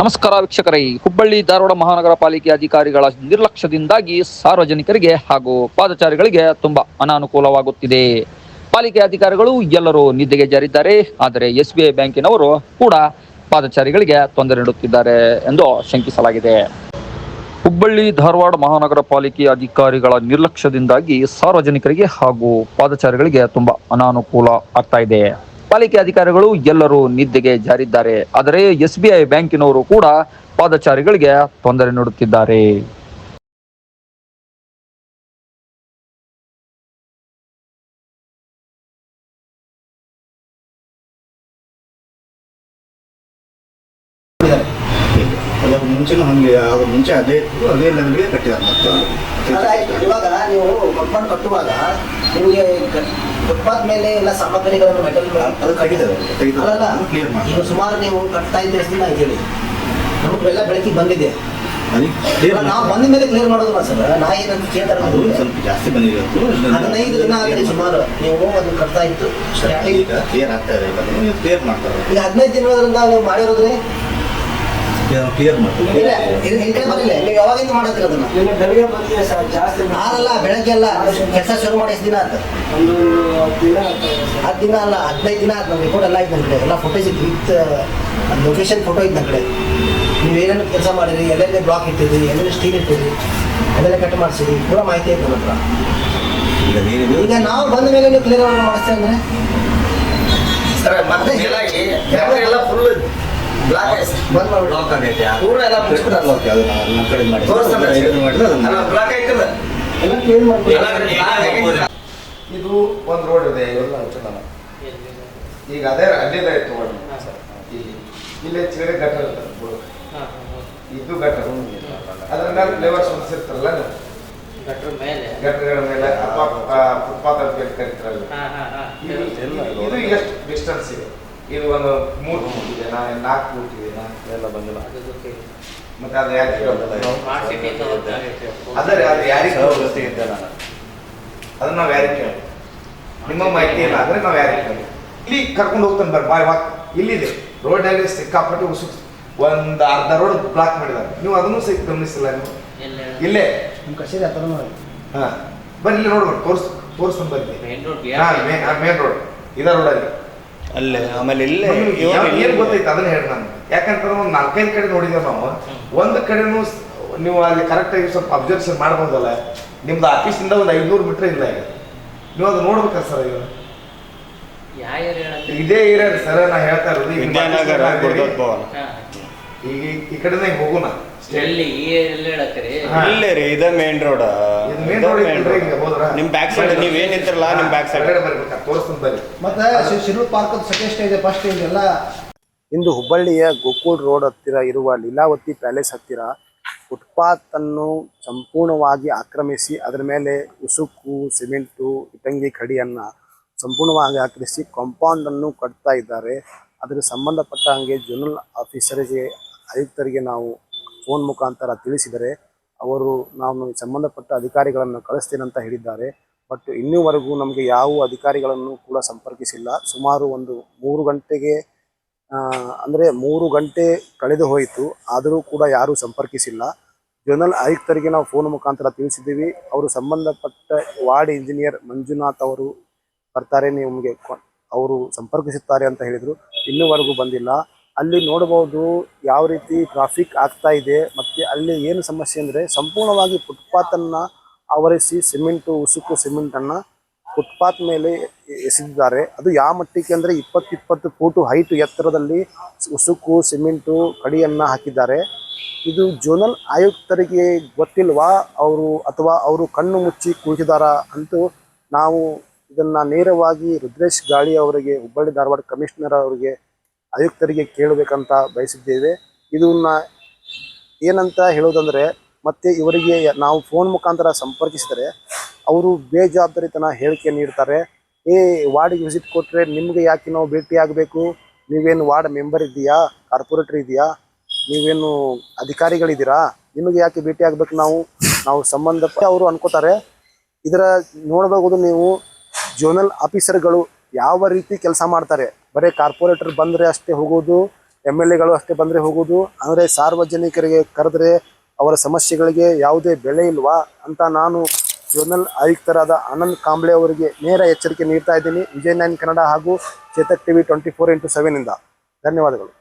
ನಮಸ್ಕಾರ ವೀಕ್ಷಕರೇ. ಹುಬ್ಬಳ್ಳಿ ಧಾರವಾಡ ಮಹಾನಗರ ಪಾಲಿಕೆ ಅಧಿಕಾರಿಗಳ ನಿರ್ಲಕ್ಷ್ಯದಿಂದಾಗಿ ಸಾರ್ವಜನಿಕರಿಗೆ ಹಾಗೂ ಪಾದಚಾರಿಗಳಿಗೆ ತುಂಬಾ ಅನಾನುಕೂಲವಾಗುತ್ತಿದೆ. ಪಾಲಿಕೆ ಅಧಿಕಾರಿಗಳು ಎಲ್ಲರೂ ನಿದ್ದೆಗೆ ಜಾರಿದ್ದಾರೆ. ಆದರೆ ಎಸ್ ಬಿ ಐ ಬ್ಯಾಂಕಿನವರು ಕೂಡ ಪಾದಚಾರಿಗಳಿಗೆ ತೊಂದರೆ ನೀಡುತ್ತಿದ್ದಾರೆ ಎಂದು ಶಂಕಿಸಲಾಗಿದೆ. ಹುಬ್ಬಳ್ಳಿ ಧಾರವಾಡ ಮಹಾನಗರ ಪಾಲಿಕೆ ಅಧಿಕಾರಿಗಳ ನಿರ್ಲಕ್ಷ್ಯದಿಂದಾಗಿ ಸಾರ್ವಜನಿಕರಿಗೆ ಹಾಗೂ ಪಾದಚಾರಿಗಳಿಗೆ ತುಂಬಾ ಅನಾನುಕೂಲ ಆಗ್ತಾ ಇದೆ. ಪಾಲಿಕೆ ಅಧಿಕಾರಿಗಳು ಎಲ್ಲರೂ ನಿದ್ದೆಗೆ ಜಾರಿದ್ದಾರೆ. ಆದರೆ ಎಸ್ ಬ್ಯಾಂಕಿನವರು ಕೂಡ ಪಾದಚಾರಿಗಳಿಗೆ ತೊಂದರೆ ನೀಡುತ್ತಿದ್ದಾರೆ. ಅದ್ರ ಮುಂಚೆನೂ ಹಂಗೆ ಅದ್ರ ಮುಂಚೆ ಅದೇ ಇತ್ತು ಅದೇ ಲೆವೆಲ್ಗೆ ಕಟ್ಟಿದ್ದಾರೆ ಮತ್ತೆ ಅಲ್ಲ, ಇವಾಗ ನೀವು ಕಂಪೌಂಡ್ ಕಟ್ಟುವಾಗ ನಿಮಗೆ ಫುಟ್ಪಾತ್ ಮೇಲೆ ಎಲ್ಲ ಸಾಮಗ್ರಿಗಳನ್ನು ಮೆಟಲ್ ಅದು ತೆಗೆದು ಅಲ್ಲಲ್ಲ ಕ್ಲಿಯರ್ ಮಾಡಿ. ನೀವು ಸುಮಾರು ನೀವು ಕಟ್ತಾ ಇದ್ದ ಎಷ್ಟು ದಿನ ಹೇಳಿ? ನಮಗೆಲ್ಲ ಬೆಳಕಿಗೆ ಬಂದಿದೆ. ಅದಕ್ಕೆ ನಾವು ಬಂದ ಮೇಲೆ ಕ್ಲಿಯರ್ ಮಾಡೋದು ಸರ್. ನಾ ಏನಂತ ಕೇಳ್ತಾರೆ ಸ್ವಲ್ಪ ಜಾಸ್ತಿ ಬಂದಿರೋದು ಹದಿನೈದು ದಿನ ಆಗಲಿ ಸುಮಾರು. ನೀವು ಅದು ಕಟ್ತಾ ಇತ್ತು ಕ್ಲಿಯರ್ ಆಗ್ತಾ ಇದೆ. ಕ್ಲಿಯರ್ ಮಾಡ್ತಾರೆ. ಈಗ ಹದಿನೈದು ದಿನಗಳಿಂದ ನೀವು ಮಾಡಿರೋದ್ರೆ? ಕ್ಲಿಯರ್ ಮಾಡ್ತೀನಿ ಇಲ್ಲ ಇದು ಬರಲಿಲ್ಲ. ನೀವು ಯಾವಾಗಿಂದ ಮಾಡತ್ತೀರ ಅದನ್ನ? ನಿನ್ನೆ ಬೆಳಗ್ಗೆ ಬಂದಿದೆ ಸರ್ ಜಾಸ್ತಿ ನಾನಲ್ಲ ಬೆಳಗ್ಗೆ ಅಲ್ಲ ಕೆಲಸ ಶುರು ಮಾಡಿ ಎಷ್ಟು ದಿನ ಆಯ್ತು. ಒಂದು ಹತ್ತು ದಿನ ಹತ್ತು ದಿನ ಅಲ್ಲ ಹದಿನೈದು ದಿನ ಆಯ್ತು ನಮ್ಮ ರಿಪೋರ್ಟ್ ಎಲ್ಲ ಆಯ್ತು ನನ್ನ ಕಡೆ ಎಲ್ಲ ಫೋಟೋಸ್ ಇತ್ತು. ವಿತ್ ಲೊಕೇಶನ್ ಫೋಟೋ ಇತ್ತು ನನ್ನ ಕಡೆ ನೀವು ಏನೇನು ಕೆಲಸ ಮಾಡಿರಿ ಎಲ್ಲೆಲ್ಲಿ ಬ್ಲಾಕ್ ಇಟ್ಟಿರಿ ಎಲ್ಲೆಲ್ಲಿ ಸ್ಟೀಲ್ ಇಟ್ಟಿರಿ ಅದೆಲ್ಲ ಕಟ್ ಮಾಡಿಸಿರಿ ಪೂರ ಮಾಹಿತಿ ಇತ್ತು ನನ್ನ ಹತ್ರ. ಈಗ ನಾವು ಬಂದ ಮೇಲೆ ನೀವು ಕ್ಲಿಯರ್ ಮಾಡಿಸ್ತೇವೆ ಅಂದ್ರೆ? ಸರ್ ಮತ್ತೆ ಎಲ್ಲ ಫುಲ್ ಬ್ಲಾಕ್ ಆಗೈತೆ ಪೂರ ಎಲ್ಲ ನಮ್ಮ ಕಡೆ ಮಾಡಿ ಇದು ಮಾಡಿದ್ರೆ ಅದನ್ನ ಬ್ಲಾಕ್ ಆಯ್ತದ ಎಲ್ಲ ಕ್ಲಿಯರ್ ಮಾಡಿ ಇದು ಒಂದು ರೋಡ್ ಇದೆ ಇವೆಲ್ಲ ಈಗ ಅದೇ ಅಡ್ಡಿಲ್ಲ ಇತ್ತು ರೋಡ್ ಇಲ್ಲಿ ಇಲ್ಲೇ ಚಿಗಡೆ ಗಟ್ಟರ ಇರ್ತದೆ ಬುಡ. ಇದು ಗಟ್ಟರ ಅದ್ರ ಮೇಲೆ ಫ್ಲೇವರ್ಸ್ ಹೊಂದಿಸಿರ್ತಾರಲ್ಲ ನೀವು? ಗಟ್ಟರಗಳ ಮೇಲೆ? ಅಥವಾ ಫುಟ್ಪಾತ್ ಅಂತ ಕರಿತಾರಲ್ಲ. ಇದು ಎಷ್ಟು ಡಿಸ್ಟೆನ್ಸ್ ಇದೆ? ಇದು ಒಂದು ಮೂರು ಮೂರ್ತಿ ಇದೆ ನಾ ನಾಲ್ಕು ಮೂರ್ತಿ ಇದೆ ನಾ ಎಲ್ಲ ಬಂದಿಲ್ಲ. ಮತ್ತೆ ಅದು ಯಾಕೆ ಅದರ ಅದು ಯಾರಿಗೆ ವ್ಯವಸ್ಥೆ ಇದ್ದೆ ನಾನು ಅದನ್ನ ನಾವು ಯಾರಿಗೆ ಕೇಳಿ ನಿಮ್ಮ ಮಾಹಿತಿ ಇಲ್ಲ ಅಂದ್ರೆ ನಾವು ಯಾರಿಗೆ ಕೇಳಿ ಇಲ್ಲಿ ಕರ್ಕೊಂಡು ಹೋಗ್ತಾನೆ ಬರ್ರಿ ಬಾಯ್ ವಾಕ್. ಇಲ್ಲಿದೆ. ರೋಡಲ್ಲಿ ಸಿಕ್ಕಾಪಟ್ಟೆ ಉಸು ಒಂದು ಅರ್ಧ ರೋಡ್ ಬ್ಲಾಕ್ ಮಾಡಿದ್ದಾರೆ. ನೀವು ಅದನ್ನು ಸಹ ಗಮನಿಸಿಲ್ಲ ನೀವು? ಇಲ್ಲೇ. ನಿಮ್ಮ ಕಚೇರಿ ಹತ್ರ ಹಾ. ಬರ್ರಿ ಇಲ್ಲಿ ನೋಡ್ಬೋದು ತೋರ್ಸ್ ತೋರಿಸ್ತಾನೆ ಬರ್ರಿ. ಹಾ ಮೇನ್ ರೋಡ್ ಇದ ರೋಡಲ್ಲಿ ಅಲ್ಲೇ ಆಮೇಲೆ ಇಲ್ಲೇ ಏನ್ ಗೊತ್ತೈತೆ ಅದನ್ನ ಹೇಳಿ ನಾನು. ಯಾಕಂತಂದ್ರೆ ಒಂದು ನಾಲ್ಕೈದು ಕಡೆ ನೋಡಿದ್ದೆ ನಾವು ಒಂದು ಕಡೆನೂ ನೀವು ಅಲ್ಲಿ ಕರೆಕ್ಟಾಗಿ ಸ್ವಲ್ಪ ಅಬ್ಸರ್ವೇಷನ್ ಮಾಡ್ಬೋದಲ್ಲ? ನಿಮ್ದು ಆಫೀಸಿಂದ ಒಂದು ಐದ್ನೂರು ಮೀಟ್ರ್ ಇಲ್ಲ ಈಗ. ನೀವು ಅದು ನೋಡ್ಬೇಕ ಸರ್ ಈಗ? ಇದೇ ಏರಿಯಾ ಸರ್ ನಾ ಹೇಳ್ತಾ ಇರೋದು. ಈಗ ಈ ಕಡೆನೇ ಹೋಗೋಣ. ಇಲ್ಲೇ ರೀ ಇದ ಮೇನ್ ರೋಡ್ ಇದು ಮೇನ್ ರೋಡ್ ನಿಮ್ ಬ್ಯಾಕ್ ಸೈಡ್ ನೀವ್ ಏನ್ ಇದ್ರಲ್ಲ ನಿಮ್ ಬ್ಯಾಕ್ ಸೈಡ್ ತೋರಿಸ್ತೀನಿ ಬರ್ರಿ ಮತ್ತೆ ಶಿರು park second stage first stage ಎಲ್ಲ. ಇಂದು ಹುಬ್ಬಳ್ಳಿಯ ಗೋಕುಲ್ ರೋಡ್ ಹತ್ತಿರ ಇರುವ ಲೀಲಾವತಿ ಪ್ಯಾಲೇಸ್ ಹತ್ತಿರ ಫುಟ್ಪಾತ್ ಅನ್ನು ಸಂಪೂರ್ಣವಾಗಿ ಆಕ್ರಮಿಸಿ ಅದರ ಮೇಲೆ ಉಸುಕು ಸಿಮೆಂಟು ಇಟಂಗಿ ಕಡಿಯನ್ನು ಸಂಪೂರ್ಣವಾಗಿ ಆಕ್ರಮಿಸಿ ಕಾಂಪೌಂಡ್ ಅನ್ನು ಕಟ್ತಾ ಇದ್ದಾರೆ. ಅದರ ಸಂಬಂಧಪಟ್ಟ ಹಾಗೆ ಜೋನಲ್ ಆಫೀಸರಿಗೆ ಆಯುಕ್ತರಿಗೆ ನಾವು ಫೋನ್ ಮುಖಾಂತರ ತಿಳಿಸಿದರೆ ಅವರು ನಾನು ಸಂಬಂಧಪಟ್ಟ ಅಧಿಕಾರಿಗಳನ್ನು ಕಳಿಸ್ತೇನೆ ಅಂತ ಹೇಳಿದ್ದಾರೆ. ಬಟ್ ಇನ್ನೂವರೆಗೂ ನಮಗೆ ಯಾವ ಅಧಿಕಾರಿಗಳನ್ನು ಕೂಡ ಸಂಪರ್ಕಿಸಿಲ್ಲ. ಸುಮಾರು ಒಂದು ಮೂರು ಗಂಟೆಗೆ ಅಂದರೆ ಮೂರು ಗಂಟೆ ಕಳೆದು ಹೋಯಿತು. ಆದರೂ ಕೂಡ ಯಾರೂ ಸಂಪರ್ಕಿಸಿಲ್ಲ. ಜನರಲ್ ಆಯುಕ್ತರಿಗೆ ನಾವು ಫೋನ್ ಮುಖಾಂತರ ತಿಳಿಸಿದ್ದೀವಿ. ಅವರು ಸಂಬಂಧಪಟ್ಟ ವಾರ್ಡ್ ಇಂಜಿನಿಯರ್ ಮಂಜುನಾಥ್ ಅವರು ಬರ್ತಾರೆ, ನಿಮಗೆ ಅವರು ಸಂಪರ್ಕಿಸುತ್ತಾರೆ ಅಂತ ಹೇಳಿದರು. ಇನ್ನೂವರೆಗೂ ಬಂದಿಲ್ಲ. ಅಲ್ಲಿ ನೋಡಬಹುದು ಯಾವ ರೀತಿ ಟ್ರಾಫಿಕ್ ಆಗ್ತಾ ಇದೆ ಮತ್ತೆ ಅಲ್ಲಿ ಏನು ಸಮಸ್ಯೆ ಅಂದರೆ ಸಂಪೂರ್ಣವಾಗಿ ಫುಟ್ಪಾತನ್ನು ಆವರಿಸಿ ಸಿಮೆಂಟು ಉಸುಕು ಸಿಮೆಂಟನ್ನು ಫುಟ್ಪಾತ್ ಮೇಲೆ ಎಸೆದಿದ್ದಾರೆ. ಅದು ಯಾವ ಮಟ್ಟಿಗೆ ಅಂದರೆ ಇಪ್ಪತ್ತು ಇಪ್ಪತ್ತು ಫೂಟು ಹೈಟ್ ಎತ್ತರದಲ್ಲಿ ಉಸುಕು ಸಿಮೆಂಟು ಕಡಿಯನ್ನು ಹಾಕಿದ್ದಾರೆ. ಇದು ಜೋನಲ್ ಆಯುಕ್ತರಿಗೆ ಗೊತ್ತಿಲ್ವಾ? ಅವರು ಅಥವಾ ಅವರು ಕಣ್ಣು ಮುಚ್ಚಿ ಕುಳಿತಿದಾರ ಅಂತೂ ನಾವು ಇದನ್ನು ನೇರವಾಗಿ ರುದ್ರೇಶ್ ಗಾಳಿ ಅವರಿಗೆ, ಹುಬ್ಬಳ್ಳಿ ಧಾರವಾಡ ಕಮಿಷನರ್ ಅವರಿಗೆ ಆಯುಕ್ತರಿಗೆ ಕೇಳಬೇಕಂತ ಬಯಸಿದ್ದೇವೆ. ಇದನ್ನ ಏನಂತ ಹೇಳೋದಂದರೆ ಮತ್ತೆ ಇವರಿಗೆ ನಾವು ಫೋನ್ ಮುಖಾಂತರ ಸಂಪರ್ಕಿಸಿದರೆ ಅವರು ಬೇಜವಾಬ್ದಾರಿತನ ಹೇಳಿಕೆ ನೀಡ್ತಾರೆ. ಏ, ವಾರ್ಡಿಗೆ ವಿಸಿಟ್ ಕೊಟ್ಟರೆ ನಿಮಗೆ ಯಾಕೆ ನಾವು ಭೇಟಿ ಆಗಬೇಕು? ನೀವೇನು ವಾರ್ಡ್ ಮೆಂಬರ್ ಇದೆಯಾ ಕಾರ್ಪೊರೇಟರ್ ಇದೆಯಾ ನೀವೇನು ಅಧಿಕಾರಿಗಳಿದ್ದೀರಾ? ನಿಮಗೆ ಯಾಕೆ ಭೇಟಿ ಆಗಬೇಕು ನಾವು? ನಾವು ಸಂಬಂಧಪಟ್ಟ ಅವರು ಅನ್ಕೋತಾರೆ. ಇದರ ನೋಡಬಹುದು ನೀವು, ಜೋನಲ್ ಆಫೀಸರ್ಗಳು ಯಾವ ರೀತಿ ಕೆಲಸ ಮಾಡ್ತಾರೆ. ಬರೀ ಕಾರ್ಪೊರೇಟರ್ ಬಂದರೆ ಅಷ್ಟೇ ಹೋಗೋದು ಎಂ ಎಲ್ ಎಗಳು ಅಷ್ಟೇ ಬಂದರೆ ಹೋಗೋದು. ಅಂದರೆ ಸಾರ್ವಜನಿಕರಿಗೆ ಕರೆದ್ರೆ ಅವರ ಸಮಸ್ಯೆಗಳಿಗೆ ಯಾವುದೇ ಬೆಲೆ ಇಲ್ವಾ ಅಂತ ನಾನು ಜೋನಲ್ ಆಯುಕ್ತರಾದ ಆನಂದ್ ಕಾಂಬ್ಳೆ ಅವರಿಗೆ ನೇರ ಎಚ್ಚರಿಕೆ ನೀಡ್ತಾ ಇದ್ದೀನಿ. ವಿಜಯ್ ನೈನ್ ಕನ್ನಡ ಹಾಗೂ Chetak TV twenty four into ಸೆವೆನಿಂದ ಧನ್ಯವಾದಗಳು.